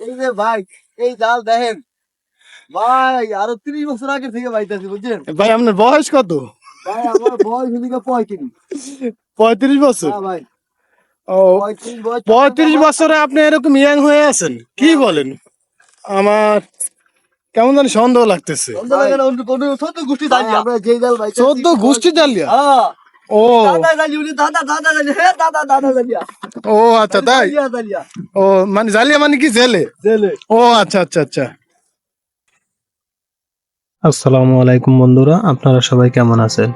এই যে ভাই এই জাল দেখেন। ভাই আরও ত্রিশ বছর আগে থেকে বাইতেছি বুঝছেন? ভাই আপনার বয়স কত? ভাই আমার বয়স এদিকে পঁয়ত্রিশ। পঁয়ত্রিশ বছর? হ্যাঁ ভাই। ও পঁয়ত্রিশ বছরে আপনি এরকম ইয়াং হয়ে আছেন? কি বলেন? আমার কেমন জানি সন্দেহ লাগতেছে। চোদ্দ গোষ্ঠী আমরা জাল ভাই চোদ্দ গোষ্ঠী জালিয়া। হ্যাঁ। ও। দাদা জালি উনি দাদা দাদা জালি। হে দাদা দাদা জালিয়া। ও আচ্ছা তাই? ও মানে জালিয়া মানে কি জেলে? জেলে। ও আচ্ছা আচ্ছা আচ্ছা। আসসালামু আলাইকুম বন্ধুরা আপনারা সবাই কেমন আছেন?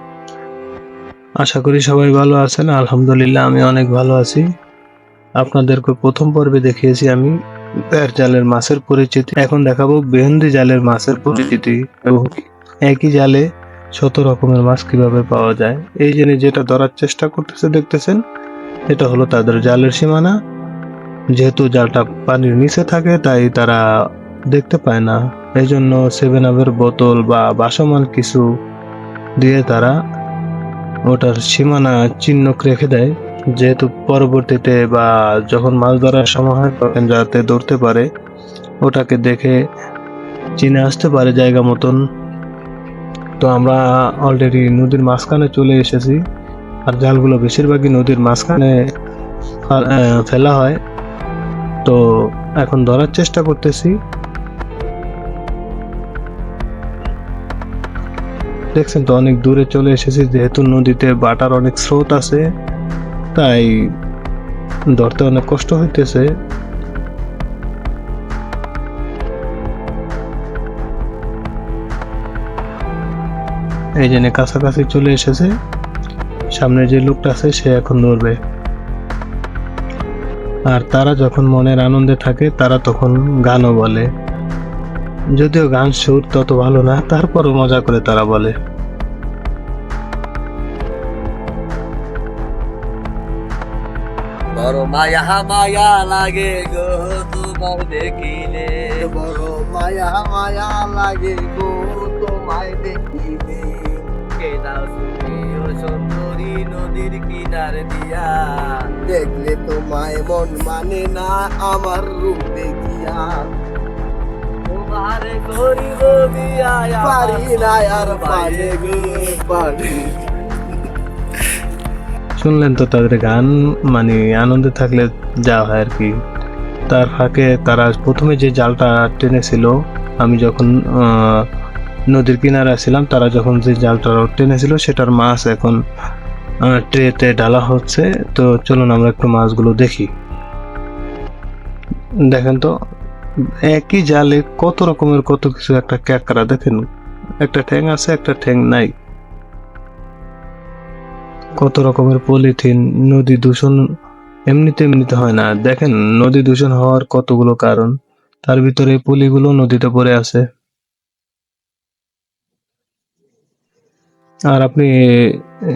আশা করি সবাই ভালো আছেন আলহামদুলিল্লাহ আমি অনেক ভালো আছি। আপনাদেরকে প্রথম পর্বে দেখিয়েছি আমি প্যার জালের মাছের পরিচিতি। এখন দেখাবো বেহন্দি জালের মাছের পরিচিতি। এবং একই জালে শত রকমের মাছ কীভাবে পাওয়া যায়? এই জন্য যেটা ধরার চেষ্টা করতেছে, দেখতেছেন? এটা হলো তাদের জালের সীমানা। যেহেতু জালটা পানির নিচে থাকে, তাই তারা দেখতে পায় না। এই জন্য সেভেন আপের বোতল বা বাসমান কিছু দিয়ে তারা ওটার সীমানা চিহ্ন রেখে দেয়। যেহেতু পরবর্তীতে বা যখন মাছ ধরার সময় হয়, তখন যাতে ধরতে পারে, ওটাকে দেখে চিনে আসতে পারে জায়গা মতন। তো আমরা অলরেডি নদীর মাঝখানে চলে এসেছি। আর জালগুলো বেশিরভাগই নদীর মাঝখানে ফেলা হয়। তো এখন ধরার চেষ্টা করতেছি। দেখছেন তো অনেক দূরে চলে এসেছি, যেহেতু নদীতে বাটার অনেক স্রোত আছে, তাই ধরতে অনেক কষ্ট হইতেছে। এই জন্য কাছাকাছি চলে এসেছে, সামনে যে লোকটা আছে, সে এখন ধরবে আর তারা যখন মনের আনন্দে থাকে, তারা তখন গানও বলে। যদিও গান সুর তত ভালো না, তারপরও মজা করে তারা বলে। বড় মায়া মায়া লাগে গো তোমার দেখিলে। বড় মায়া মায়া লাগে গো তোমায় দেখিলে। সুন্দরী নদীর কিনার দিয়া দেখলে তোমায় মন মানে না আমার রূপ দেখিয়া। তোমারে করিব বিয়া পারি না আর পারে গো পারে। শুনলেন তো তাদের গান মানে আনন্দে থাকলে যা হয় আর কি। তার ফাঁকে তারা প্রথমে যে জালটা টেনেছিল আমি যখন আহ, নদীর কিনারে ছিলাম তারা যখন যে জালটা টেনেছিল, সেটার মাছ এখন ট্রেতে ঢালা হচ্ছে। তো চলুন আমরা একটু মাছগুলো দেখি। দেখেন তো, একই জালে কত রকমের কত কিছু, একটা ক্যাকড়া দেখেন। একটা ঠ্যাং আছে, একটা ঠ্যাং নাই। কত রকমের পলিথিন, নদী দূষণ এমনিতে এমনিতে হয় না। দেখেন, নদী দূষণ হওয়ার কতগুলো কারণ, তার ভিতরে পলিগুলো নদীতে পড়ে আছে। আর আপনি,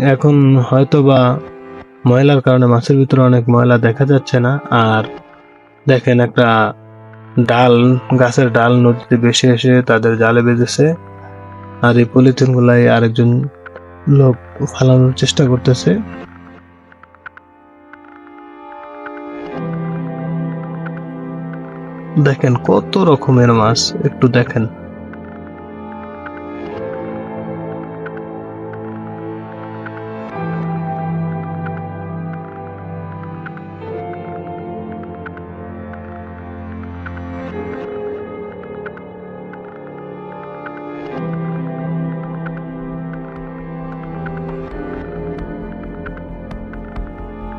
এখন হয়তো বা ময়লার কারণে মাছের ভিতরে অনেক ময়লা দেখা যাচ্ছে না। আর দেখেন একটা ডাল, গাছের ডাল নদীতে বেশি এসে তাদের জালে বেঁধেছে। আর এই পলিথিন গুলাই আরেকজন লোক ফালানোর চেষ্টা করতেছে। দেখেন কত রকমের মাছ, একটু দেখেন।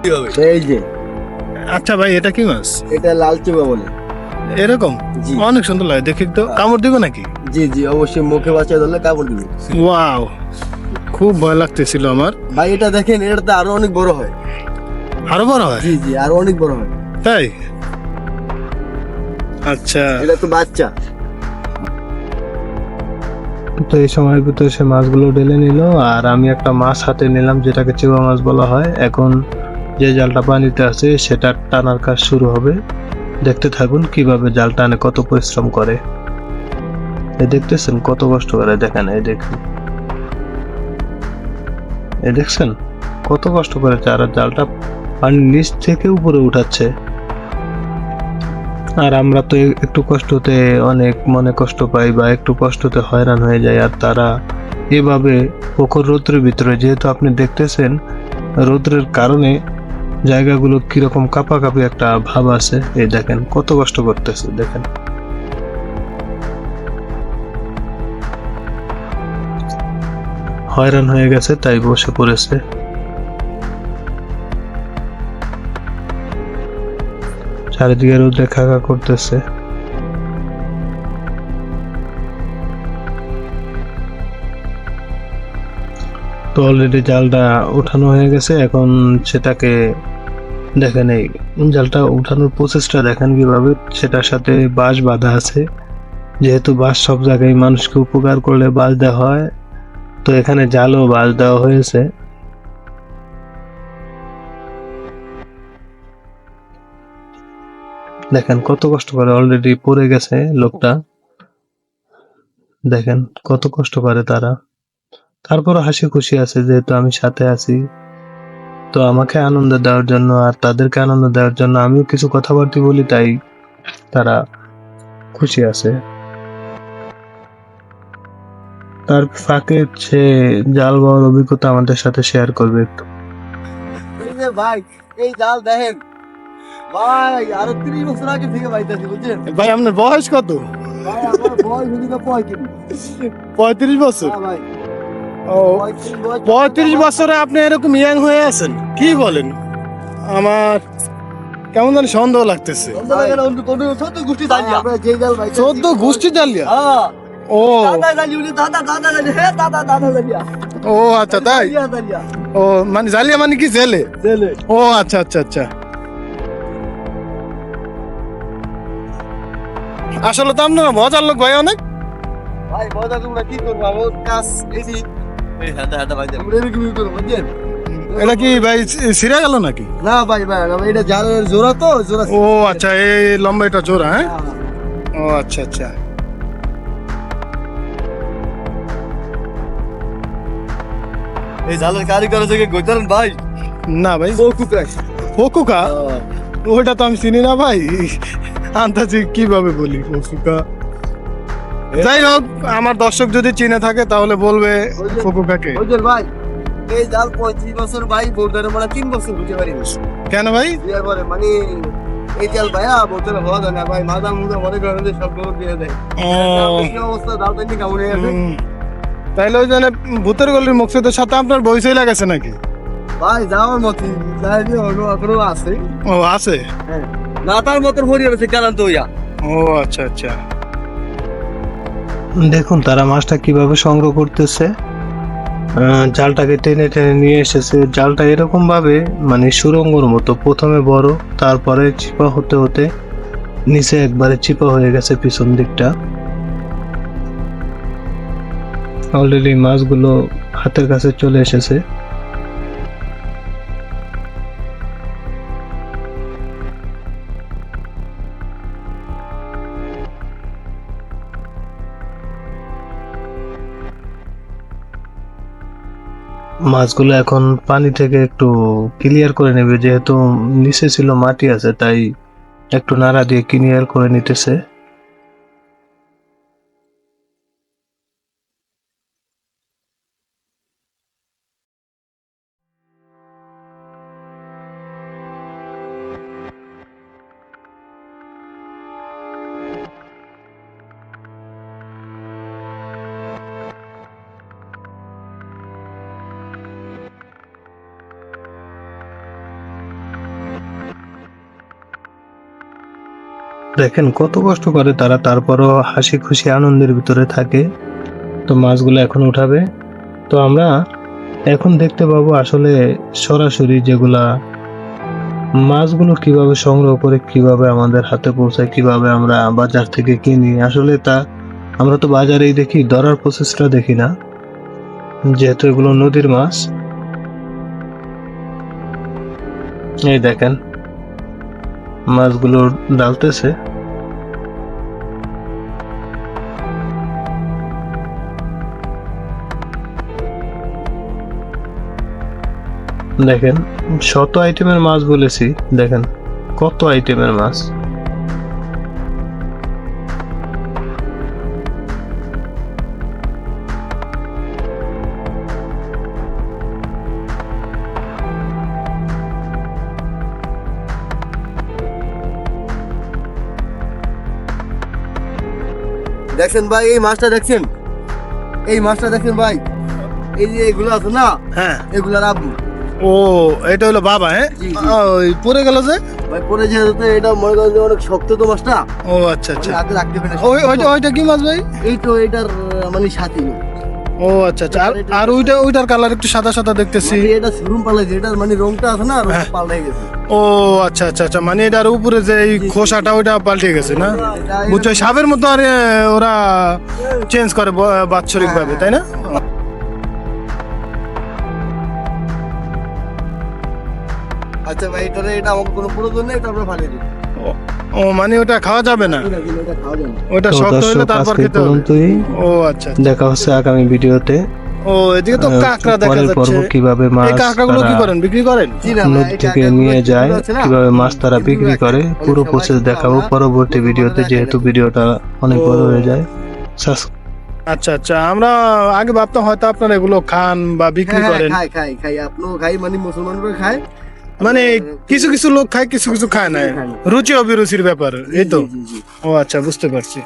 এই যে। আচ্ছা ভাই এটা কি মাছ? এটা লাল চুবা বলে। এরকম? জি। অনেক সুন্দর লাগে। দেখি তো কামড় দিব নাকি? জি জি অবশ্যই মুখে বাচ্চা ধরলে কাপড় দিবে। ওয়াও খুব ভয় লাগতেছিল আমার। ভাই এটা দেখেন এটা তো আরও অনেক বড় হয়। আরও বড় হয়? জি জি আরও অনেক বড় হয়। তাই? আচ্ছা। এটা তো বাচ্চা। তো এই সময়ের ভিতরে সে মাছগুলো ঢেলে নিল আর আমি একটা মাছ হাতে নিলাম যেটাকে চিবা মাছ বলা হয়। এখন যে জালটা পানিতে আছে সেটা টানার কাজ শুরু হবে। দেখতে থাকুন কীভাবে জাল টানে, কত পরিশ্রম করে। এ দেখতেছেন, কত কষ্ট করে, দেখেন এই দেখুন। এ দেখছেন, কত কষ্ট করে চারা জালটা পানির নিচ থেকে উপরে উঠাচ্ছে। আর আমরা তো একটু কষ্টতে, অনেক মনে কষ্ট পাই বা একটু কষ্টতে হয়রান হয়ে যায় আর তারা এভাবে প্রখর রৌদ্রের ভিতরে, যেহেতু আপনি দেখতেছেন, রৌদ্রের কারণে জায়গাগুলো কীরকম কাঁপাকাঁপি একটা ভাব আছে, এই দেখেন, কত কষ্ট করতেছে, দেখেন। হয়রান হয়ে গেছে, তাই বসে পড়েছে। চারিদিকে রোদে খাকা করতেছে। তো অলরেডি জালটা উঠানো হয়ে গেছে। এখন সেটাকে দেখেন এই জালটা উঠানোর প্রসেসটা দেখেন কীভাবে। সেটার সাথে বাঁশ বাঁধা আছে। যেহেতু বাঁশ সব জায়গায় মানুষকে উপকার করলে বাঁশ দেওয়া হয়, তো এখানে জালও বাঁশ দেওয়া হয়েছে। দেখেন কত কষ্ট করে অলরেডি পড়ে গেছে লোকটা। দেখেন কত কষ্ট করে তারা। তারপরও হাসি খুশি আছে যেহেতু আমি সাথে আছি। তো আমাকে আনন্দ দেওয়ার জন্য আর তাদেরকে আনন্দ দেওয়ার জন্য আমিও কিছু কথাবার্তা বলি তাই তারা খুশি আছে। তার ফাঁকে সে জাল বাওয়ার অভিজ্ঞতা আমাদের সাথে শেয়ার করবে একটু। ভাই এই জাল দেখেন। ভাই আরও ত্রিশ বছর আগে থেকে বাইতেছি বুঝছেন? ভাই আপনার বয়স কত? ভাই আমার বয়স পঁয়ত্রিশ বছর? হ্যাঁ ভাই। ও পঁয়ত্রিশ বছর আপনি এরকম ইয়াং হয়ে আছেন কি বলেন? আমার কেমন জানি সন্দেহ লাগতেছে। চোদ্দ গোষ্ঠী জালিয়া? আমরা যে জাল ভাই চোদ্দ গোষ্ঠী জালিয়া হ্যাঁ ও। ও আচ্ছা তাই? ও মানে জালিয়া মানে কি জেলে? জেলে। ও আচ্ছা আচ্ছা আচ্ছা। আসলে তো আপনারা মজার লোক ভাই অনেক। ভাই মজা তোমরা কি করব? কাজ এই যে এই হাতে হাতে ভাই আমরা এরকম করব বুঝছেন এটা কি ভাই সিরা গেল নাকি না ভাই ভাই ভাই, এটা জালের জোড়া তো জোড়া ও আচ্ছা এই লম্বা এটা জোড়া হ্যাঁ ও আচ্ছা আচ্ছা এই জালের কারিগর থেকে গইতারেন ভাই না ভাই ও কুকাই ফকুকা ওইটা তো আমি চিনি না ভাই আন্দাজি কীভাবে বলি ফকুকা যাই হোক আমার দর্শক যদি চিনে থাকে তাহলে বলবে ফকুকাকে ভাই এই জাল পঁয়ত্রিশ বছর ভাই বোর্ডারে মানে তিন বছর বুঝতে পারি কেন ভাই? মানে এই জাল ভাইয়া বোর্ডারে হওয়া যায় না ভাই মাথা মনে করেন যে দিয়ে দেয়। অবস্থা জাল তাই কামড়ে হয়ে গেছে। তাইলে ওই জন্য ভূতের গলির মুক্তিদের সাথে আপনার বইসই লাগাছে নাকি? ভাই যাওয়ার মতো এখনও আছে। ও আছে? না তার মতন হরিয়ে গেছে কেন তো ইয়া ও আচ্ছা আচ্ছা। দেখুন, তারা মাছটা কীভাবে সংগ্রহ করতেছে। জালটাকে টেনে টেনে নিয়ে এসেছে। জালটা এরকমভাবে মানে সুরঙ্গর মতো, প্রথমে বড়, তারপরে চিপা হতে হতে নিচে একবারে চিপা হয়ে গেছে পিছন দিকটা। অলরেডি মাছগুলো হাতের কাছে চলে এসেছে। মাছগুলো এখন পানি থেকে একটু ক্লিয়ার করে নেবে, যেহেতু নিচে ছিল মাটি আছে, তাই একটু নাড়া দিয়ে ক্লিয়ার করে নিতেছে। দেখেন কত কষ্ট করে তারা তারপরও হাসি খুশি আনন্দের ভিতরে থাকে। তো মাছগুলো এখন উঠাবে। তো আমরা এখন দেখতে পাবো আসলে সরাসরি যেগুলা মাছগুলো কীভাবে সংগ্রহ করে, কীভাবে আমাদের হাতে পৌঁছায়, কীভাবে আমরা বাজার থেকে কিনি। আসলে তা আমরা তো বাজারেই দেখি, ধরার প্রসেসটা দেখি না। যেহেতু এগুলো নদীর মাছ। এই দেখেন, মাছগুলো ডালতেছে। দেখেন শত আইটেমের মাছ বলেছি দেখেন কত আইটেমের মাছ। দেখছেন ভাই এই মাছটা দেখছেন? এই মাছটা দেখেন ভাই? এই যে এগুলো আছে না? হ্যাঁ। এগুলো আপনি ও এটা হলো বাবা হ্যাঁ। ওই পড়ে গেল যে? ভাই পরে যেহেতু এটা মনে করেন অনেক শক্ত তো মাছটা। ও আচ্ছা আচ্ছা। হাতে রাখতে পারে ওই ওইটা ওইটা কি মাছ ভাই? এই তো এটার মানে সাথী। ও আচ্ছা আচ্ছা। আর- ওইটা ওইটার কালার একটু সাদা সাদা দেখতেছি। মানে এটা শোরুম পাল্টাইছে এটার মানে রংটা আছে না রংটা পাল্টাই গেছে। ও আচ্ছা আচ্ছা আচ্ছা। মানে এটার উপরে যে এই খোসাটা ওইটা পাল্টে গেছে না? বুঝছ সাপের মতো আর ওরা চেঞ্জ করে বাৎসরিক ভাবে তাই না? আচ্ছা ভাই এটারে এটা আমাকে কোনো প্রয়োজন নেই এটা আমরা ফালিয়ে দিই ও- মানে ওটা খাওয়া যাবে না? ঠিক আছে এটা খাওয়া যাবে না। ওটা শক্ত হলে তারপর খেতে হবে। ও আচ্ছা দেখা হচ্ছে আগামী ভিডিওতে। ও এদিকে তো কাঁকড়া দেখা যাচ্ছে। কীভাবে মাছ এই কাঁকড়াগুলো কি করেন? বিক্রি করেন? নদী থেকে নিয়ে যায় কীভাবে মাছ তারা বিক্রি করে পুরো প্রসেস দেখাবো। পরবর্তী ভিডিওতে যেহেতু। ভিডিওটা অনেক বড় হয়ে যায় আচ্ছা আচ্ছা আমরা আগে ভাবতাম হয়তো আপনারা এগুলো খান বা বিক্রি হ্যাঁ, হ্যাঁ, করেন। খাই খাই খাই। আপনিও খাই মানে মুসলমানরা খায়। মানে কিছু কিছু লোক খায় কিছু কিছু খায় না। রুচি অভিরুচির ব্যাপার এই তো। ও আচ্ছা বুঝতে পারছি।